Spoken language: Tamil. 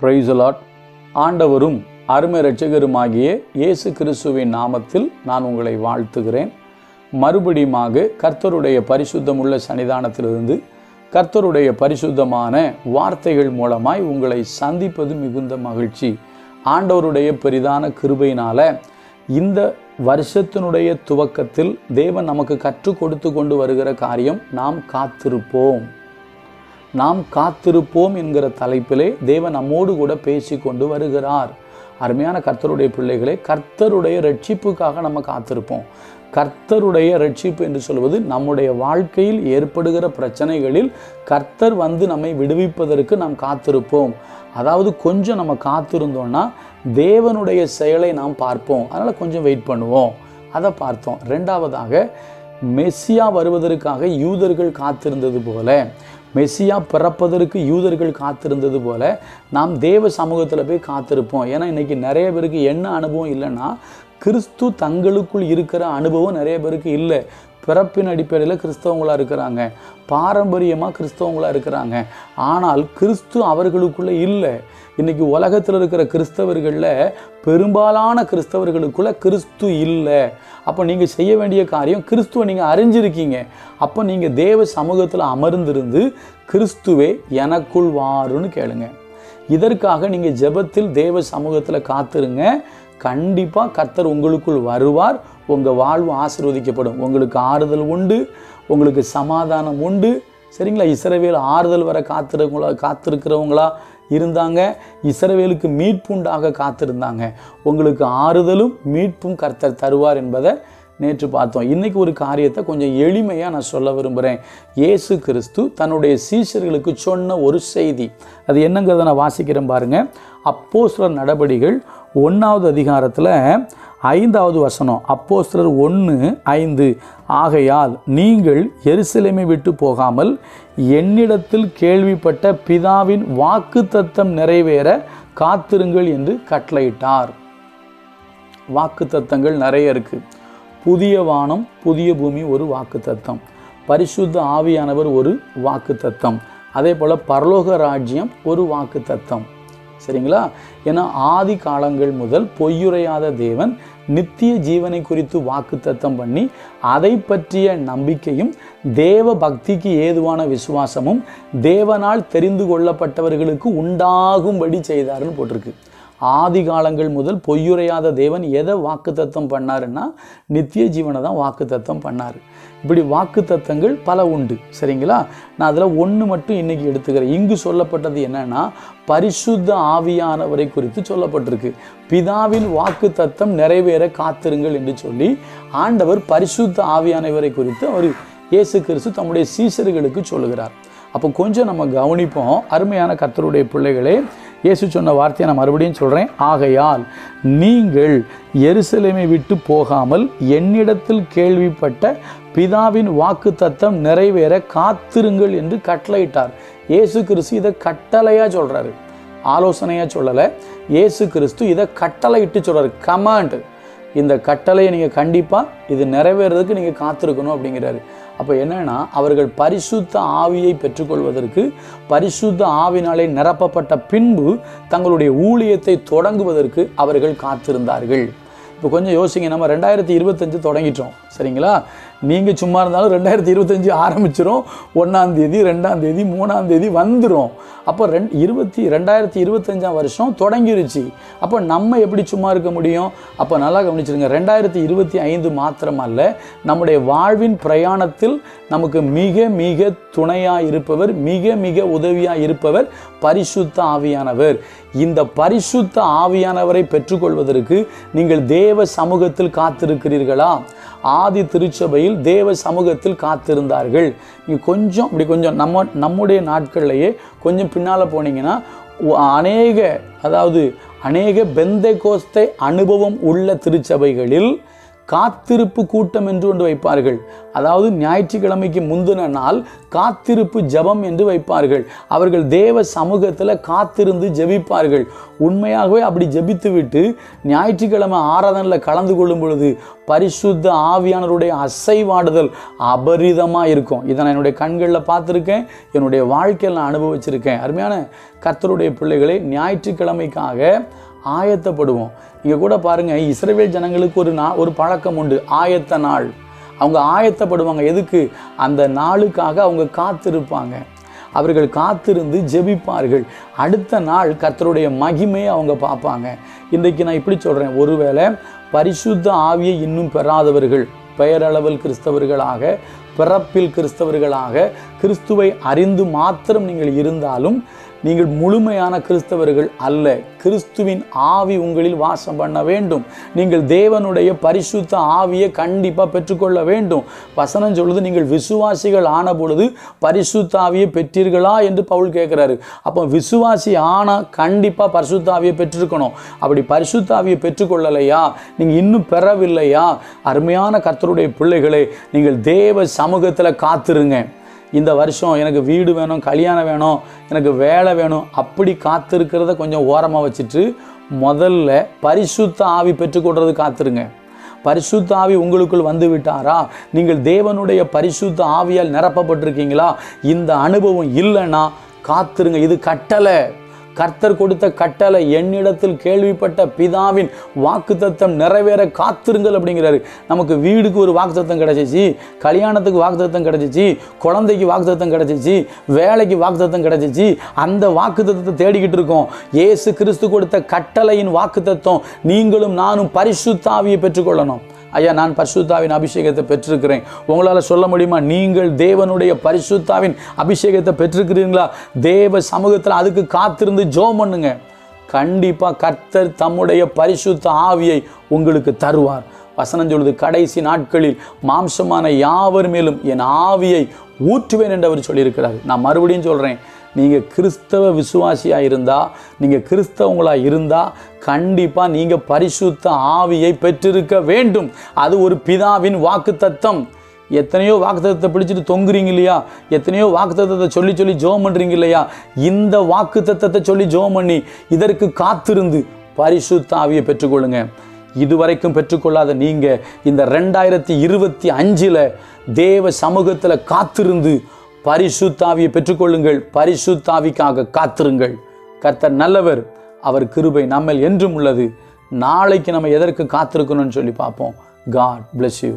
பிரைசலாட் ஆண்டவரும் அருமை இரட்சகருமாகிய இயேசு கிறிஸ்துவின் நாமத்தில் நான் உங்களை வாழ்த்துகிறேன். மறுபடியுமாக கர்த்தருடைய பரிசுத்தமுள்ள சன்னிதானத்திலிருந்து கர்த்தருடைய பரிசுத்தமான வார்த்தைகள் மூலமாய் உங்களை சந்திப்பது மிகுந்த மகிழ்ச்சி. ஆண்டவருடைய பெரிதான கிருபையினால் இந்த வருஷத்தினுடைய துவக்கத்தில் தேவன் நமக்கு கற்றுக் கொடுத்து கொண்டு வருகிற காரியம் நாம் காத்திருப்போம். நாம் காத்திருப்போம் என்கிற தலைப்பிலே தேவன் நம்மோடு கூட பேசி கொண்டு வருகிறார். அருமையான கர்த்தருடைய பிள்ளைகளை கர்த்தருடைய ரட்சிப்புக்காக நம்ம காத்திருப்போம். கர்த்தருடைய ரட்சிப்பு என்று சொல்வது நம்முடைய வாழ்க்கையில் ஏற்படுகிற பிரச்சனைகளில் கர்த்தர் வந்து நம்மை விடுவிப்பதற்கு நாம் காத்திருப்போம். அதாவது கொஞ்சம் நம்ம காத்திருந்தோம்னா தேவனுடைய செயலை நாம் பார்ப்போம். அதனால் கொஞ்சம் வெயிட் பண்ணுவோம். அதை பார்த்தோம். ரெண்டாவதாக மெஸ்ஸியா வருவதற்காக யூதர்கள் காத்திருந்தது போல மெஸ்ஸியா பிறப்பதற்கு யூதர்கள் காத்திருந்தது போல நாம் தேவ சமூகத்தில் போய் காத்திருப்போம். ஏன்னா இன்றைக்கி நிறைய பேருக்கு என்ன அனுபவம் இல்லைன்னா கிறிஸ்து தங்களுக்குள் இருக்கிற அனுபவம் நிறைய பேருக்கு இல்லை. பிறப்பின் அடிப்படையில் கிறிஸ்தவங்களாக இருக்கிறாங்க. பாரம்பரியமாக கிறிஸ்தவங்களாக இருக்கிறாங்க. ஆனால் கிறிஸ்து அவர்களுக்குள்ளே இல்லை. இன்றைக்கி உலகத்தில் இருக்கிற கிறிஸ்தவர்களில் பெரும்பாலான கிறிஸ்தவர்களுக்குள்ளே கிறிஸ்து இல்லை. அப்போ நீங்கள் செய்ய வேண்டிய காரியம் கிறிஸ்துவை நீங்கள் அறிஞ்சிருக்கீங்க. அப்போ நீங்கள் தேவ சமூகத்தில் அமர்ந்திருந்து கிறிஸ்துவே எனக்குள் வாருன்னு கேளுங்க. இதற்காக நீங்கள் ஜெபத்தில் தேவ சமூகத்தில் காத்துருங்க. கண்டிப்பாக கத்தர் உங்களுக்குள் வருவார். உங்கள் வாழ்வு ஆசீர்வதிக்கப்படும். உங்களுக்கு ஆறுதல் உண்டு. உங்களுக்கு சமாதானம் உண்டு. சரிங்களா? இஸ்ரவேல் ஆறுதல் வர காத்திருக்கவங்களா காத்திருக்கிறவங்களா? இருந்தாங்க. இஸ்ரவேலுக்கு மீட்புண்டாக காத்திருந்தாங்க. உங்களுக்கு ஆறுதலும் மீட்பும் கர்த்தர் தருவார் என்பதை நேற்று பார்த்தோம். இன்றைக்கி ஒரு காரியத்தை கொஞ்சம் எளிமையாக நான் சொல்ல விரும்புகிறேன் இயேசு கிறிஸ்து தன்னுடைய சீஷர்களுக்கு சொன்ன ஒரு செய்தி. அது என்னங்கிறத நான் வாசிக்கிறேன் பாருங்கள் சில நடபடிகள் ஒன்றாவது அதிகாரத்தில் ஐந்தாவது வசனம் அப்போஸ்தலர் ஒன்று ஐந்து. ஆகையால் நீங்கள் எருசலேமை விட்டு போகாமல் என்னிடத்தில் கேள்விப்பட்ட பிதாவின் வாக்கு தத்தம் நிறைவேற காத்திருங்கள் என்று கட்டளையிட்டார். வாக்கு தத்தங்கள் நிறைய இருக்குது புதிய வானம் புதிய பூமி ஒரு வாக்கு தத்தம் பரிசுத்த ஆவியானவர் ஒரு வாக்கு தத்தம் அதே போல் பரலோக ராஜ்யம் ஒரு வாக்கு தத்தம் சரிங்களா? ஏன்னா ஆதி காலங்கள் முதல் பொய்யுரையாத தேவன் நித்திய ஜீவனை குறித்து வாக்குத்தத்தம் பண்ணி அதை பற்றிய நம்பிக்கையும் தேவ பக்திக்கு ஏதுவான விசுவாசமும் தேவனால் தெரிந்து கொள்ளப்பட்டவர்களுக்கு உண்டாகும்படி செய்தார்னு போட்டிருக்கு. ஆதி காலங்கள் முதல் பொய்யுரையாத தேவன் எதை வாக்குத்தத்தம் பண்ணாருன்னா நித்திய ஜீவனை தான் வாக்குத்தத்தம் பண்ணார். இப்படி வாக்குத்தத்தங்கள் பல உண்டு. சரிங்களா? நான் அதில் ஒன்று மட்டும் இன்றைக்கி எடுத்துக்கிறேன். இங்கு சொல்லப்பட்டது என்னன்னா பரிசுத்த ஆவியானவரை குறித்து சொல்லப்பட்டிருக்கு. பிதாவின் வாக்கு தத்தம் நிறைவேற காத்திருங்கள் என்று சொல்லி ஆண்டவர் பரிசுத்த ஆவியானவரை குறித்து அவர் இயேசு கிறிஸ்து தம்முடைய சீசர்களுக்கு சொல்லுகிறார். அப்போ கொஞ்சம் நம்ம கவனிப்போம். அருமையான கத்தருடைய பிள்ளைகளே இயேசு சொன்ன வார்த்தையை நான் மறுபடியும் சொல்கிறேன் ஆகையால் நீங்கள் எருசலேமை விட்டு போகாமல் என்னிடத்தில் கேள்விப்பட்ட பிதாவின் வாக்கு தத்தம் நிறைவேற காத்திருங்கள் என்று கட்டளையிட்டார். இயேசு கிறிஸ்து இதை கட்டளையாக சொல்கிறாரு ஆலோசனையாக சொல்லலை. இயேசு கிறிஸ்து இதை கட்டளையிட்டு சொல்கிறார் கமாண்டு. இந்த கட்டளையை நீங்கள் கண்டிப்பாக இது நிறைவேறதுக்கு நீங்கள் காத்திருக்கணும் அப்படிங்கிறாரு. அப்போ என்னன்னா அவர்கள் பரிசுத்த ஆவியை பெற்றுக்கொள்வதற்கு பரிசுத்த ஆவினாலே நிரப்பப்பட்ட பின்பு தங்களுடைய ஊழியத்தை தொடங்குவதற்கு அவர்கள் காத்திருந்தார்கள். இப்போ கொஞ்சம் யோசிங்க நம்ம ரெண்டாயிரத்தி இருபத்தஞ்சு தொடங்கிட்டோம் சரிங்களா? நீங்கள் சும்மா இருந்தாலும் ரெண்டாயிரத்தி இருபத்தஞ்சு ஆரம்பிச்சிரும் ஒன்றாந்தேதி ரெண்டாந்தேதி மூணாந்தேதி வந்துடும் அப்போ ரெண் இருபத்தி ரெண்டாயிரத்தி இருபத்தஞ்சாம் வருஷம் தொடங்கிருச்சு. அப்போ நம்ம எப்படி சும்மா இருக்க முடியும்? அப்போ நல்லா கவனிச்சிருங்க ரெண்டாயிரத்தி இருபத்தி ஐந்து மாத்திரமல்ல நம்முடைய வாழ்வின் பிரயாணத்தில் நமக்கு மிக மிக துணையாக இருப்பவர் மிக மிக உதவியாக இருப்பவர் பரிசுத்த ஆவியானவர். இந்த பரிசுத்த ஆவியானவரை பெற்றுக்கொள்வதற்கு நீங்கள் தேவ சமூகத்தில் காத்திருக்கிறீர்களா? ஆதி திருச்சபையில் தேவ சமூகத்தில் காத்திருந்தார்கள். நீங்கள் கொஞ்சம் இப்படி கொஞ்சம் நம்ம நம்முடைய நாட்கள்லேயே கொஞ்சம் பின்னால் போனீங்கன்னா அநேக அதாவது அநேக பெந்தை கோஸ்தை அனுபவம் உள்ள திருச்சபைகளில் காத்திருப்பு கூட்டம் என்று ஒன்று வைப்பார்கள். அதாவது ஞாயிற்றுக்கிழமைக்கு முந்தின நாள் காத்திருப்பு ஜெபம் என்று வைப்பார்கள். அவர்கள் தேவ சமூகத்தில் காத்திருந்து ஜெபிப்பார்கள். உண்மையாகவே அப்படி ஜபித்துவிட்டு ஞாயிற்றுக்கிழமை ஆராதனையில் கலந்து கொள்ளும் பொழுது பரிசுத்த ஆவியானவருடைய அசைவாடுதல் அபரிதமாக இருக்கும். இதை நான் என்னுடைய கண்களில் பார்த்துருக்கேன். என்னுடைய வாழ்க்கையில் நான் அனுபவிச்சிருக்கேன். அருமையான கத்தருடைய பிள்ளைகளை ஞாயிற்றுக்கிழமைக்காக ஆயத்தப்படுவோம். இங்கே கூட பாருங்கள் இஸ்ரேவேல் ஜனங்களுக்கு ஒரு நா ஒரு பழக்கம் உண்டு. ஆயத்த நாள். அவங்க ஆயத்தப்படுவாங்க. எதுக்கு? அந்த நாளுக்காக அவங்க காத்திருப்பாங்க. அவர்கள் காத்திருந்து ஜெபிப்பார்கள். அடுத்த நாள் கர்த்தருடைய மகிமையை அவங்க பார்ப்பாங்க. இன்றைக்கு நான் இப்படி சொல்கிறேன் ஒருவேளை பரிசுத்த ஆவியை இன்னும் பெறாதவர்கள் பெயரளவில் கிறிஸ்தவர்களாக பிறப்பில் கிறிஸ்தவர்களாக கிறிஸ்துவை அறிந்து மாத்திரம் நீங்கள் இருந்தாலும் நீங்கள் முழுமையான கிறிஸ்தவர்கள் அல்ல. கிறிஸ்துவின் ஆவி உங்களில் வாசம் பண்ண வேண்டும். நீங்கள் தேவனுடைய பரிசுத்த ஆவியை கண்டிப்பாக பெற்றுக்கொள்ள வேண்டும். வசனம் சொல்லுது நீங்கள் விசுவாசிகள் ஆன பொழுது பரிசுத்த ஆவியை பெற்றீர்களா? என்று பவுல் கேட்குறாரு அப்போ விசுவாசி ஆனால் கண்டிப்பாக பரிசுத்த ஆவியை பெற்றிருக்கணும். அப்படி பரிசுத்த ஆவியை பெற்றுக்கொள்ளலையா? நீங்கள் இன்னும் பெறவில்லையா? அருமையான கர்த்தருடைய பிள்ளைகளே நீங்கள் தேவ சமூகத்தில் காத்திருங்க. இந்த வருஷம் எனக்கு வீடு வேணும் கல்யாணம் வேணும் எனக்கு வேலை வேணும் அப்படி காத்திருக்கிறத கொஞ்சம் ஓரமாக வச்சுட்டு முதல்ல பரிசுத்த ஆவி பெற்றுக்கொள்றது காத்துருங்க. பரிசுத்த ஆவி உங்களுக்குள் வந்து விட்டாரா? நீங்கள் தேவனுடைய பரிசுத்த ஆவியால் நிரப்பப்பட்டிருக்கீங்களா? இந்த அனுபவம் இல்லைன்னா காத்துருங்க. இது கட்டளை. கர்த்தர் கொடுத்த கட்டளை என்னிடத்தில் கேள்விப்பட்ட பிதாவின் வாக்குத்தத்தம் நிறைவேற காத்திருங்கள் அப்படிங்கிறாரு. நமக்கு வீடுக்கு ஒரு வாக்குத்தத்தம் கிடைச்சிச்சு கல்யாணத்துக்கு வாக்குத்தத்தம் கிடைச்சிச்சு குழந்தைக்கு வாக்குத்தத்தம் கிடைச்சிச்சு வேலைக்கு வாக்குத்தத்தம் கிடைச்சிச்சு அந்த வாக்குத்தத்தை தேடிக்கிட்டு இருக்கோம். இயேசு கிறிஸ்து கொடுத்த கட்டளையின் வாக்குத்தத்தம் நீங்களும் நானும் பரிசுத்தாவியை பெற்றுக்கொள்ளணும். ஐயா நான் பரிசுத்தாவின் அபிஷேகத்தை பெற்றிருக்கிறேன். உங்களால் சொல்ல முடியுமா? நீங்கள் தேவனுடைய பரிசுத்தாவின் அபிஷேகத்தை பெற்றிருக்கிறீங்களா தேவ சமூகத்தில் அதுக்கு காத்திருந்து ஜோம் பண்ணுங்க. கண்டிப்பாக கர்த்தர் தம்முடைய பரிசுத்த ஆவியை உங்களுக்கு தருவார். வசனம் சொல்வது கடைசி நாட்களில் மாம்சமான யாவர் மேலும் என் ஆவியை ஊற்றுவேன் என்று அவர் சொல்லியிருக்கிறார். நான் மறுபடியும் சொல்கிறேன் நீங்கள் கிறிஸ்தவ விசுவாசியாக இருந்தால் நீங்கள் கிறிஸ்தவங்களாக இருந்தால் கண்டிப்பாக நீங்கள் பரிசுத்த ஆவியை பெற்றிருக்க வேண்டும். அது ஒரு பிதாவின் வாக்குத்தத்தம். எத்தனையோ வாக்குத்தத்தை பிடிச்சிட்டு தொங்குறீங்க இல்லையா? எத்தனையோ வாக்குத்தத்தை சொல்லி சொல்லி ஜோம் பண்ணுறீங்க இல்லையா? இந்த வாக்குத்தத்தை சொல்லி ஜோம் பண்ணி இதற்கு காத்திருந்து பரிசுத்த ஆவியை பெற்றுக்கொள்ளுங்க. இதுவரைக்கும் பெற்றுக்கொள்ளாத நீங்கள் இந்த ரெண்டாயிரத்தி இருபத்தி அஞ்சில் தேவ சமூகத்தில் காத்திருந்து பரிசுத்தாவியை பெற்றுக்கொள்ளுங்கள். பரிசுத்தாவிக்காக காத்திருங்கள். கர்த்தர் நல்லவர். அவர் கிருபை நம்மில் என்றும் உள்ளது. நாளைக்கு நம்ம எதற்கு காத்திருக்கணும்னு சொல்லி பார்ப்போம். God bless you